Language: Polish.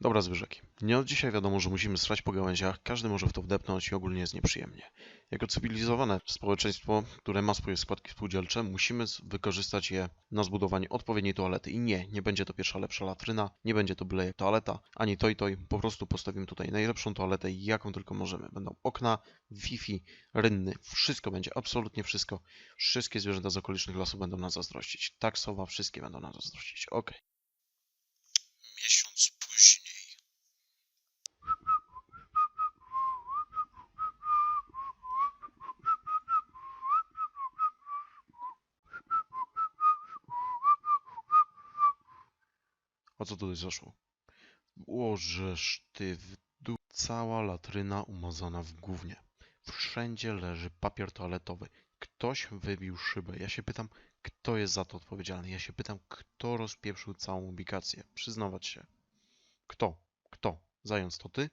Dobra, Zbyszek. Nie od dzisiaj wiadomo, że musimy srać po gałęziach, każdy może w to wdepnąć i ogólnie jest nieprzyjemnie. Jako cywilizowane społeczeństwo, które ma swoje składki spółdzielcze, musimy wykorzystać je na zbudowanie odpowiedniej toalety. I nie, nie będzie to pierwsza lepsza latryna, nie będzie to byle toaleta, ani toj toj, po prostu postawimy tutaj najlepszą toaletę, jaką tylko możemy. Będą okna, Wi-Fi, rynny, wszystko będzie, absolutnie wszystko. Wszystkie zwierzęta z okolicznych lasów będą nas zazdrościć. Taksowa, wszystkie będą nas zazdrościć. Okej. O co tutaj zaszło? Łożesz ty w dół. Cała latryna umazana w gównie. Wszędzie leży papier toaletowy. Ktoś wybił szybę. Ja się pytam, kto jest za to odpowiedzialny? Ja się pytam, kto rozpieprzył całą ubikację? Przyznawać się. Kto? Kto? Zając, to ty?